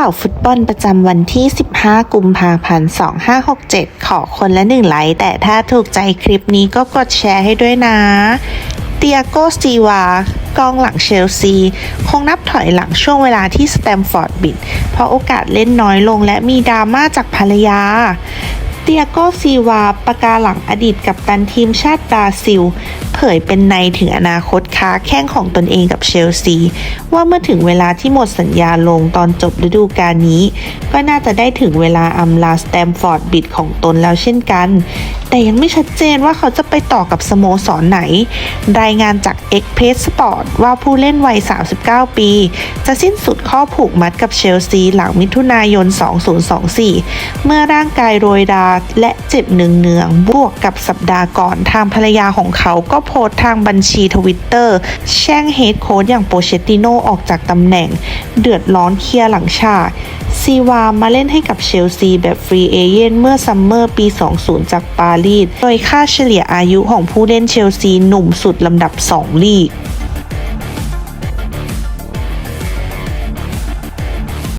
ข่าวฟุตบอลประจำวันที่ 15 กุมภาพันธ์ 2567 ขอคนละหนึ่งไลค์แต่ถ้าถูกใจคลิปนี้ก็กดแชร์ให้ด้วยนะ เตียโกสตีวากองหลังเชลซี คงนับถอยหลังช่วงเวลาที่สแตมฟอร์ดบิด เพราะโอกาสเล่นน้อยลงและมีดราม่าจากภรรยาเตียโกซีวาปากาหลังอดีตกับตันทีมชาติบราซิล เผยเป็นในถึงอนาคตค้าแข้งของตนเองกับเชลซี ว่าเมื่อถึงเวลาที่หมดสัญญาลงตอนจบฤดูกาลนี้ ก็น่าจะได้ถึงเวลาอำลาสแตมฟอร์ดบิดของตนแล้วเช่นกัน แต่ยังไม่ชัดเจนว่าเขาจะไปต่อกับสโมสรไหน รายงานจาก e x p r e s s Sport ว่าผู้เล่นวัย 39 ปี จะสิ้นสุดข้อผูกมัดกับเชลซีหลังมิถุนายน 2024 เมื่อร่างกายโรยราและเจ็บเนืองๆบวกกับสัปดาห์ก่อนทางภรรยาของเขาก็โพสต์ทางบัญชีทวิตเตอร์แช่งเฮดโค้ชอย่างโปเชตติโนออกจากตำแหน่ง เดือดร้อนเคลียร์หลังชาซีวามาเล่นให้กับเชลซีแบบฟรีเอเย่นเมื่อซัมเมอร์ปี 20 จากปารีส โดยค่าเฉลี่ยอายุของผู้เล่นเชลซีหนุ่มสุดลำดับ 2 ลีก